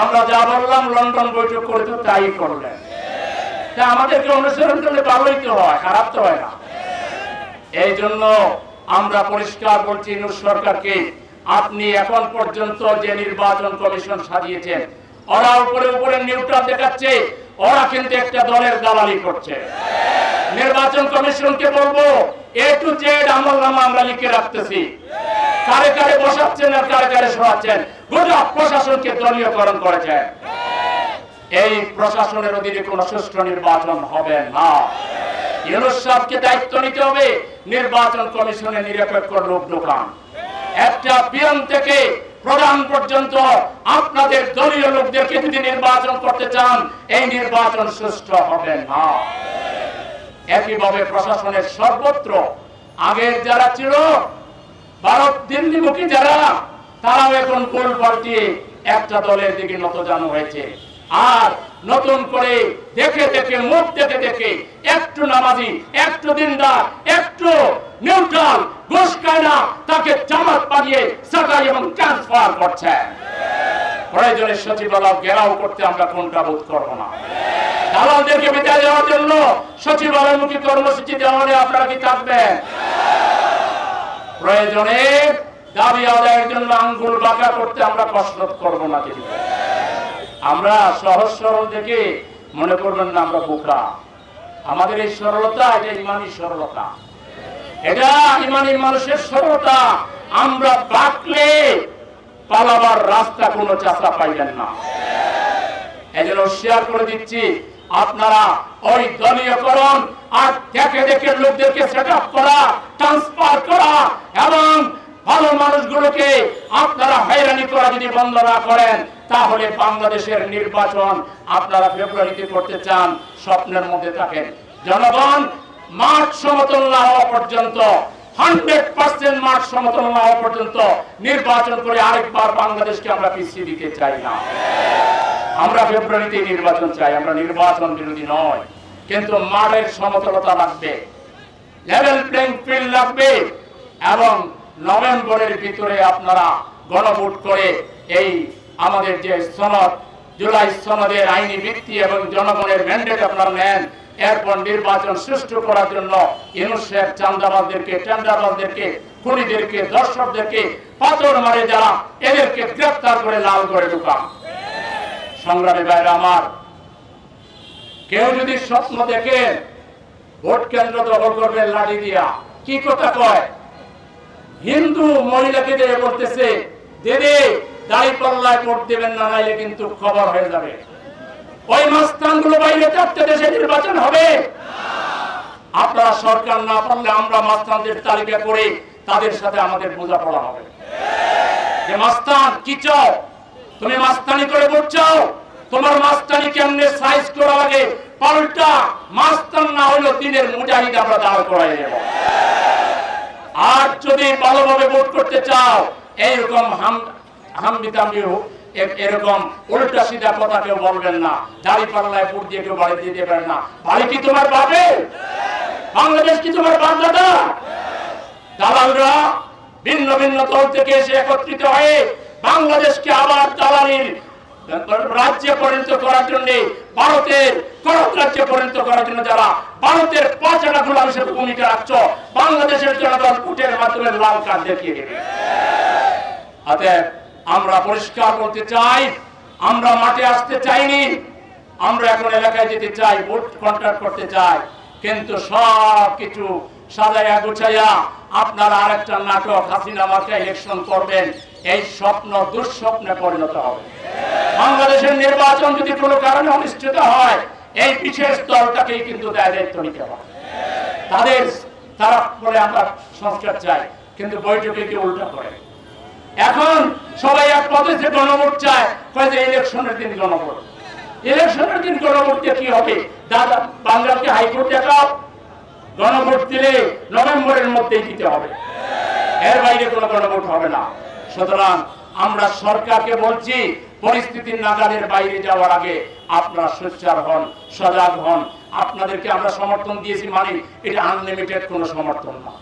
আমরা যা বললাম লন্ডন বৈঠক করে তো তাই করলেন। আমাদেরকে অনুসরণ করলে ভালোই তো হয়, খারাপ তো হয় না। এই জন্য আমরা পরিষ্কার বলছি, নূর সরকারকে, আপনি এখন পর্যন্ত যে নির্বাচন কমিশন সাজিয়েছেন, ওরা উপরে উপরে নিউট্রাল দেখাচ্ছে, ওরা কিন্তু একটা দলের দালালি করছে। নির্বাচন কমিশনকে বলব এ টু জেড আমল নামা আমরা লিখে রাখতেছি। কারে কারে বসাচ্ছেন আর কারে কারে সরাচ্ছেন গোটা প্রশাসনকে দলীয়করণ করেছেন। এই প্রশাসনের অধীনে কোন সুষ্ঠু নির্বাচন হবে না। দায়িত্ব নিতে হবে। নির্বাচন নিরপেক্ষ লোক ঢোকান। একটা পিয়ন থেকে প্রধান পর্যন্ত আপনাদের দলীয় লোকদেরকে যদি নির্বাচন করতে চান, এই নির্বাচন সুষ্ঠু হবে না। একইভাবে প্রশাসনের সর্বত্র আগের যারা ছিল ভারত দিল্লিমুখী যারা, তারাও এখন গোল পাল্টিয়ে একটা দলের দিকে নতজানু হয়েছে। আর নতুন করে দেখে দেখে, মুখ দেখে দেখে একটু নামাজি, একটু দিনদার, একটু নিউট্রাল, ঘুষ খায় না, তাকে জামাত বানিয়ে সাকাই এবং ট্রান্সফার করছে। প্রয়োজনে সচিবালয় ঘেরাও করতে আমরা কোনটা বোধ করব না। দালালদেরকে বিদায় দেওয়ার জন্য সচিবালয়মুখী কর্মসূচি দেওয়া আপনারা কি থাকবেন? প্রয়োজনে দাবি আদায়ের জন্য আঙ্গুল বাঁকা করতে আমরা কসরত করব না কিছু আমরা সহজ সরল দেখে মনে করবেন না আমরা বোকা। আমাদের এই সরলতা, এটা ইমানি সরলতা। এটা ইমানি মানুষের সরলতা। আমরা বাকলে পালাবার রাস্তা কোনো চাষা পাইবেন না। এই জন্য শেয়ার করে দিচ্ছি, আপনারা ওই দলীয়করণ আর দেখে দেখে লোকদেরকে সেট করা ট্রান্সফার করা এবং ভালো মানুষগুলোকে আপনারা হয়রানি করা যদি বন্ধ না করেন, তাহলে বাংলাদেশের নির্বাচন আপনারা ফেব্রুয়ারিতে করতে চান, স্বপ্নের মধ্যে থাকেন। জনগণ, মাঠ সমতল না হওয়া পর্যন্ত, হান্ড্রেড পার্সেন্ট মাঠ সমতল না হওয়া পর্যন্ত নির্বাচন করে আরেকবার বাংলাদেশকে আমরা পিছিয়ে দিতে চাই না। আমরা ফেব্রুয়ারিতে নির্বাচন চাই, আমরা নির্বাচন বিরোধী নয়। কিন্তু মাঠের সমতলতা লাগবে লেভেল প্লেইং ফিল্ড লাগবে। এবং নভেম্বরের ভিতরে আপনারা গণভোট করে এই আমাদের যে সনদ, জুলাই সনদের আইনি ভিত্তি এবং জনগণের ম্যান্ডেট আপনারা নেন, এরপর নির্বাচন সুষ্ঠু করার জন্য ইউনুসেফ চান্দাবাজদেরকে, টেন্ডারবাজদেরকে, খুনিদেরকে, দর্শকদেরকে পাথর মারে যারা এদেরকে গ্রেফতার করে লাল করে ঢুকান। সংগ্রামী ভাইরা আমার, কেউ যদি স্বপ্ন দেখেন ভোট কেন্দ্র দখল করবে লাঠি দিয়া, কি কথা কয়? হিন্দু মহিলাকে দিয়ে বলতেছে দেদে দাড়ি পাল্লায় ভোট দেবেন না, নাইলে কিন্তু খবর হয়ে যাবে। ওই মাস্তানগুলো বাইরে চারটে দেশে নির্বাচন হবে। আপনারা সরকার না পারলে আমরা মাস্তানদের তালিকা করে তাদের সাথে আমাদের বোঝাপড়া হবে। যে মাস্তান, কি চাও? তুমি মাস্তানি করে ভোট তোমার মাস্তানি কেমনে সাইজ করা লাগে? পাল্টা, মাস্তান না হলো দিনের মুজাহিদ আমরা দাঁড় করাই দেব আর যদি ভালোভাবে ভোট করতে চাও, এইরকম এরকম উল্টা সিধা কথা কেউ বলবেন না। দাড়ি পাল্লায় দিয়ে কেউ বাড়ি না। বাড়ি কি তোমার পাবে বাংলাদেশ কি তোমার বাধ্যতা দালালরা ভিন্ন ভিন্ন দল থেকে এসে একত্রিত হয়ে বাংলাদেশকে আবার দালালির রাজ্যে পরিণত করার জন্য, ভারতের পরিণত করার জন্য যারা ভারতের পাঁচটা হিসেবে ভূমিকা রাখছ, বাংলাদেশের মাধ্যমে লাল কার্ড দেখিয়ে অতএব আমরা পরিষ্কার করতে চাই, আমরা মাঠে আসতে চাইনি, আমরা এখন এলাকায় যেতে চাই, ভোট কন্ট্রাক্ট করতে চাই, কিন্তু সব কিছু সাজাইয়া গুছাইয়া আপনারা আরেকটা নাটক হাসিনা মার্কা ইলেকশন করবেন এই স্বপ্ন, দুঃস্বপ্নে পরিণত হবে। বাংলাদেশের নির্বাচন যদি কোনো কারণে অনুষ্ঠিত হয়, এই বিশেষ দলটাকেই কিন্তু দায় দায়িত্ব নিতে হবে। তাদের, তারা বলে আমরা সংস্কার চাই, কিন্তু বৈঠকে কি উল্টা করে। এখন সবাই এক পথে যে গণভোট চায়, কয় যে ইলেকশনের দিন গণভোট। ইলেকশনের দিন গণভোট কি হবে? দাদা, বাংলাকে হাইকোর্ট দেখাও গণভোট দিলে নভেম্বরের মধ্যেই দিতে হবে। এর বাইরে কোনো গণভোট হবে না। সুতরাং আমরা সরকারকে বলছি, পরিস্থিতির নাগালের বাইরে যাওয়ার আগে আপনারা সোচ্চার হন, সজাগ হন। আপনাদেরকে আমরা সমর্থন দিয়েছি মানে এটা আনলিমিটেড কোনো সমর্থন না।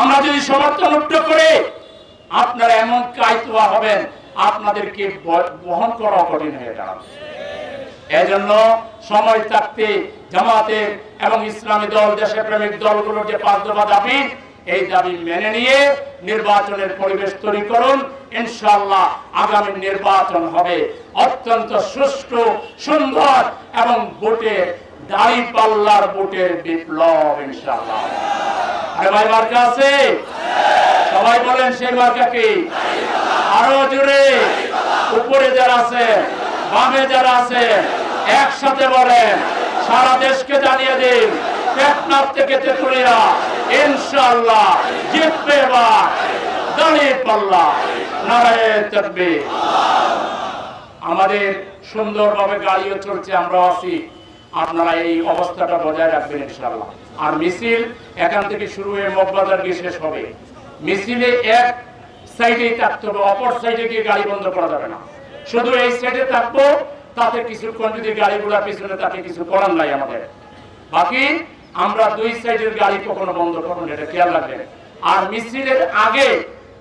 আমরা যদি সমর্থন উঠ্ট করে আপনারা এমন কায়তুয়া হবেন, আপনাদেরকে বহন করা কঠিন হয়ে দাঁড়াবে এজন্য সময় থাকতে জামাতের এবং ইসলামী দল দেশপ্রেমিক দলগুলোর যে পাঁচ দফা দাবি এই দাবি মেনে নিয়ে নির্বাচনের পরিবেশ তৈরি করুন। ইনশাআল্লাহ আগামী নির্বাচন হবে অত্যন্ত সুষ্ঠু, সুন্দর এবং ভোটের দাড়ি পাল্লার ভোটের বিপ্লব, ইনশাআল্লাহ। আরে ভাই, মার্কা আছে? সবাই বলেন, সেই মার্কা কি? আরও জোরে। উপরে যারা আছে, বামে যারা আছে, একসাথে বলেন। সারা দেশকে জানিয়ে দিন, টেকনাফ থেকে তেতুলিয়া ইনশাআল্লাহ জিতবে এবার দাঁড়িয়ে পাল্লা নারায়ণ থাকবে আমাদের সুন্দরভাবে গাড়িও চলছে, আমরাও আছি। আপনারা এই অবস্থাটা বজায় রাখবেন ইনশাআল্লাহ। আর মিছিল এখান থেকে শুরু হয়ে মগবাজার গিয়ে শেষ হবে। মিছিলে এক সাইডেই থাকতে হবে, অপর সাইডে গিয়ে গাড়ি বন্ধ করা যাবে না। শুধু এই সাইডে থাকব, তাতে কিছুক্ষণ যদি গাড়িগুলা পিছনে তাকে কিছু করার নাই আমাদের। বাকি আমরা দুই সাইডের গাড়ি কখনো বন্ধ করব না, এটা খেয়াল রাখবেন। আর মিছিলের আগে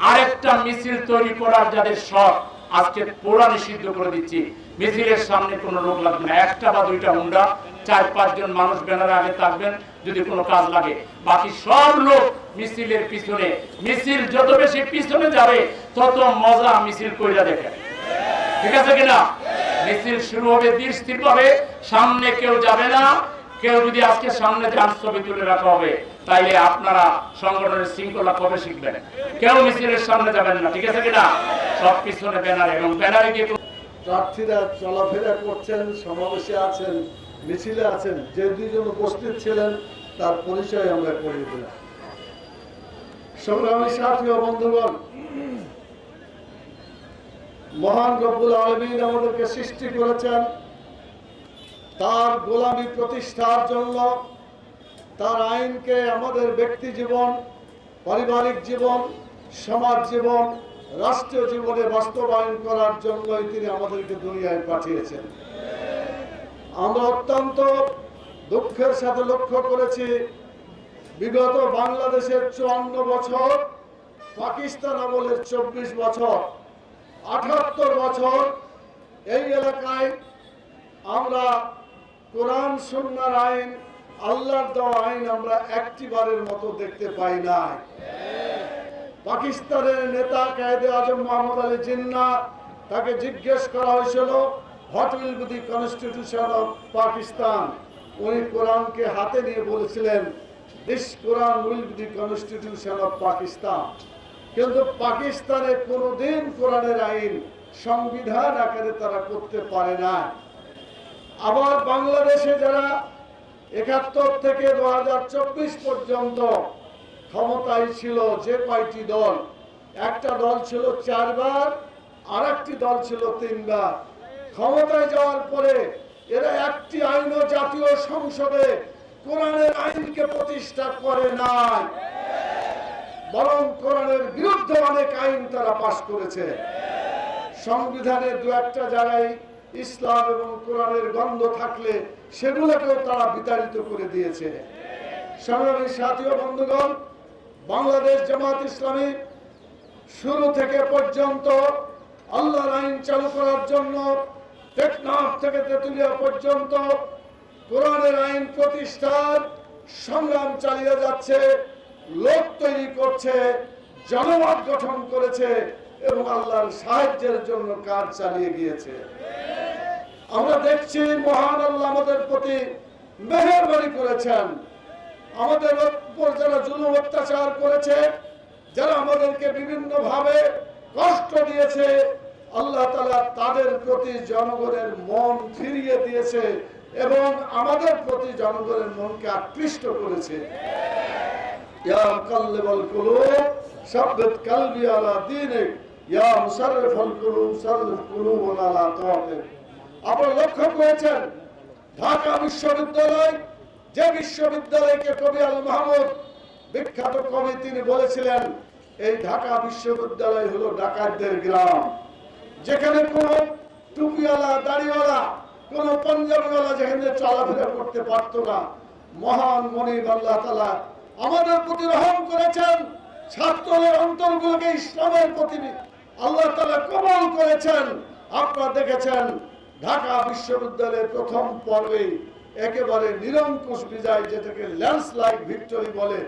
আরেকটা মিছিল তৈরি করার যাদের শখ, আজকে পুরা নিষিদ্ধ করে দিচ্ছি। মিছিলের সামনে কোনো লোক লাগবে না, একটা বা দুইটা হুন্ডা, চার পাঁচজন মানুষ ব্যানারে আগে থাকবেন, যদি কোনো কাজ লাগে। বাকি সব লোক মিছিলের পিছনে, মিছিল যত বেশি পিছনে যাবে, তত মজা মিছিল কইরা দেখেন ঠিক আছে কিনা? মিছিল শুরু হবে ধীর ভাবে সামনে কেউ যাবে না কেউ যদি আজকে সামনে যান ছবি তুলে রাখা হবে, তাইলে আপনারা সংগঠনের শৃঙ্খলা কবে শিখবেন? কেউ মিছিলের সামনে যাবেন না, ঠিক আছে কিনা? সব পিছনে ব্যানার এবং ব্যানারে গিয়ে প্রার্থীরা চলাফেরা করছেন, সমাবেশে আছেন, মিছিলে আছেন, যে দুইজন উপস্থিত ছিলেন, তার পরিচয় আমরা করিয়ে দিলাম। সংগ্রামী সাথী ও বন্ধুগণ, মহান রব্বুল আলমিন আমাদেরকে সৃষ্টি করেছেন। তার গোলামি প্রতিষ্ঠার জন্য তার আইনকে আমাদের ব্যক্তি জীবন, পারিবারিক জীবন, সমাজ জীবন, রাষ্ট্রীয় জীবনে বাস্তবায়ন করার জন্যই তিনি আমাদেরকে দুনিয়ায় পাঠিয়েছেন। আমরা অত্যন্ত দুঃখের সাথে লক্ষ্য করেছি, বিগত বাংলাদেশের চুয়ান্ন বছর, পাকিস্তান আমলের চব্বিশ বছর আঠাত্তর বছর এই এলাকায় আমরা কোরআন, সুন্নার আইন, আল্লাহর দেওয়া আইন আমরা একটি বারের মতো দেখতে পাই না পাকিস্তানের নেতা কায়দে আজম মোহাম্মদ আলী জিন্না তাকে জিজ্ঞেস করা হয়েছিল what will be the constitution of Pakistan? উনি কোরআনকে হাতে নিয়ে বলেছিলেন this Quran will be the constitution of Pakistan. কিন্তু পাকিস্তানে কোনোদিন কোরআনের আইন, সংবিধান আকারে তারা করতে পারে না আবার বাংলাদেশে যারা একাত্তর থেকে দু হাজার চব্বিশ পর্যন্ত ক্ষমতায় ছিল যে কয়টি দল? একটা দল ছিল চারবার আর একটি দল ছিল তিনবার। ক্ষমতায় যাওয়ার পরে এরা একটি আইনও জাতীয় সংসদে কোরআনের আইনকে প্রতিষ্ঠা করে নাই। বরং কোরআনের বিরুদ্ধে অনেক আইন তারা পাশ করেছে। সংবিধানের দু একটা জায়গায় ইসলাম এবং কোরআনের গন্ধ থাকলে সেগুলোকেও তারা বিতাড়িত করে দিয়েছে। সংগ্রামী সাথী বন্ধুগণ, বাংলাদেশ জামাত ইসলামী শুরু থেকে পর্যন্ত আল্লাহর আইন চালু করার জন্য টেকনাফ থেকে পর্যন্ত কোরআনের আইন প্রতিষ্ঠার সংগ্রাম চালিয়ে যাচ্ছে, লোক তৈরি করছে, জনমত গঠন করেছে এবং আল্লাহর সাহায্যের জন্য কাজ চালিয়ে গিয়েছে। আমরা দেখছি মহান আল্লাহ আমাদের প্রতি মেহরবানি করেছেন। আমাদের উপর যারা জুলুম অত্যাচার করেছে, যারা আমাদেরকে বিভিন্ন ভাবে কষ্ট দিয়েছে, আল্লাহ তালা তাদের প্রতি জনগণের মন ফিরিয়ে দিয়েছে এবং আমাদের প্রতি জনগণের মনকে আকৃষ্ট করেছে। ইয়া কুলুব আলা দীনিক, ইয়া মুসাররিফাল আপনারা লক্ষ্য করেছেন, ঢাকা বিশ্ববিদ্যালয়, যে বিশ্ববিদ্যালয়কে কবি আল মাহমুদ বিখ্যাত কবি তিনি বলেছিলেন, এই ঢাকা বিশ্ববিদ্যালয় হলো ডাকাতদের গ্রাম। যেখানে কোন টুপিওয়ালা, দাড়িওয়ালা, কোন পাঞ্জাবিওয়ালা যেখানে চলাফেরা করতে পারতো না। মহান মনিব আল্লাহ তালা আমাদের প্রতি রহম করেছেন, ছাত্রদের অন্তরগুলোকে ইসলামের প্রতি আল্লাহ তালা কবল করেছেন। আপনারা দেখেছেন ঢাকা বিশ্ববিদ্যালয়ের প্রথম পর্বে একেবারে নিরঙ্কুশ বিজয়, যেটাকে ল্যান্ডস্লাইড ভিক্টরি বলে,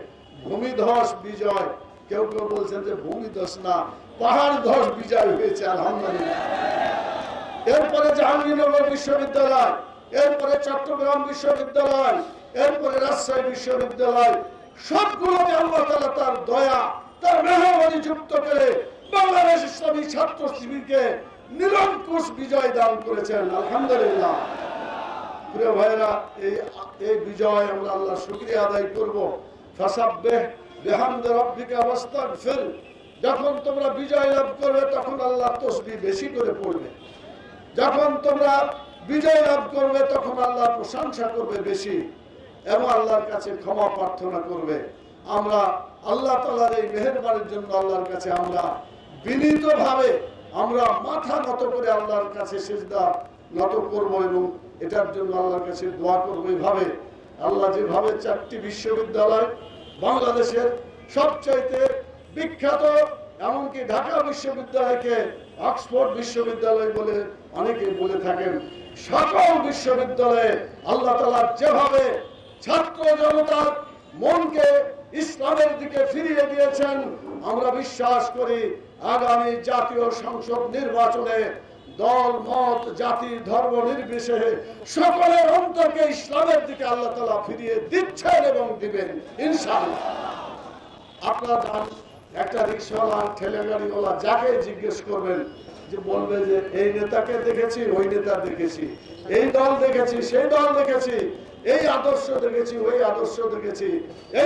ভূমিধস বিজয়। কেউ কেউ বলছেন যে ভূমিধস না, পাহাড় ধস বিজয় হয়েছে, আলহামদুলিল্লাহ। এরপরে জাহাঙ্গীরনগর বিশ্ববিদ্যালয়, এরপরে চট্টগ্রাম বিশ্ববিদ্যালয়, এরপরে রাজশাহী বিশ্ববিদ্যালয় সবগুলোকে আল্লাহ তাআলা তার দয়া, তার মেহরবানি যুক্ত করে বাংলাদেশ ইসলামী ছাত্র শিবিরকে নিরঙ্কুশ বিজয় দান করেছেন, আলহামদুলিল্লাহ। প্রিয় ভাইরা এই বিজয় আমরা আল্লাহ শুকরিয়া আদায় করব। ফাসাব্বিহ বিহামদি রাব্বিকা ওয়াস্তাগফির। যখন তোমরা বিজয় লাভ করবে, তখন আল্লাহ তসবিহ বেশি করে পড়বে। যখন তোমরা বিজয় লাভ করবে, তখন আল্লাহ প্রশংসা করবে বেশি এবং আল্লাহর কাছে ক্ষমা প্রার্থনা করবে। আমরা আল্লাহ তালার এই মেহরবানির জন্য আল্লাহর কাছে আমরা বিনীতভাবে আমরা মাথা নত করে আল্লাহর কাছে সেজদা নত করব এবং এটার জন্য আল্লাহর কাছে দোয়া করব এইভাবে আল্লাহ যেভাবে চারটি বিশ্ববিদ্যালয় বাংলাদেশের সবচাইতে বিখ্যাত, এমনকি ঢাকা বিশ্ববিদ্যালয়কে অক্সফোর্ড বিশ্ববিদ্যালয় বলে অনেকে বলে থাকেন, সকল বিশ্ববিদ্যালয়ে আল্লাহ তালা যেভাবে ছাত্র জনতার মনকে ইসলামের দিকে ফিরিয়ে দিয়েছেন, আমরা বিশ্বাস করি আগামী জাতীয় সংসদ নির্বাচনে দল, মত, জাতি, ধর্ম নির্বিশেষে সকলের অন্তরকে ইসলামের দিকে আল্লাহ তালা ফিরিয়ে দিচ্ছেন এবং দিবেন, ইনশাআল্লাহ। আপনার একটা রিক্সাওয়ালা, ঠেলে গাড়িওয়ালা যাকে জিজ্ঞেস করবেন যে বলবে যে, এই নেতাকে দেখেছি, ওই নেতা দেখেছি, এই দল দেখেছি, সেই দল দেখেছি, এই আদর্শ দেখেছি, ওই আদর্শ দেখেছি, এই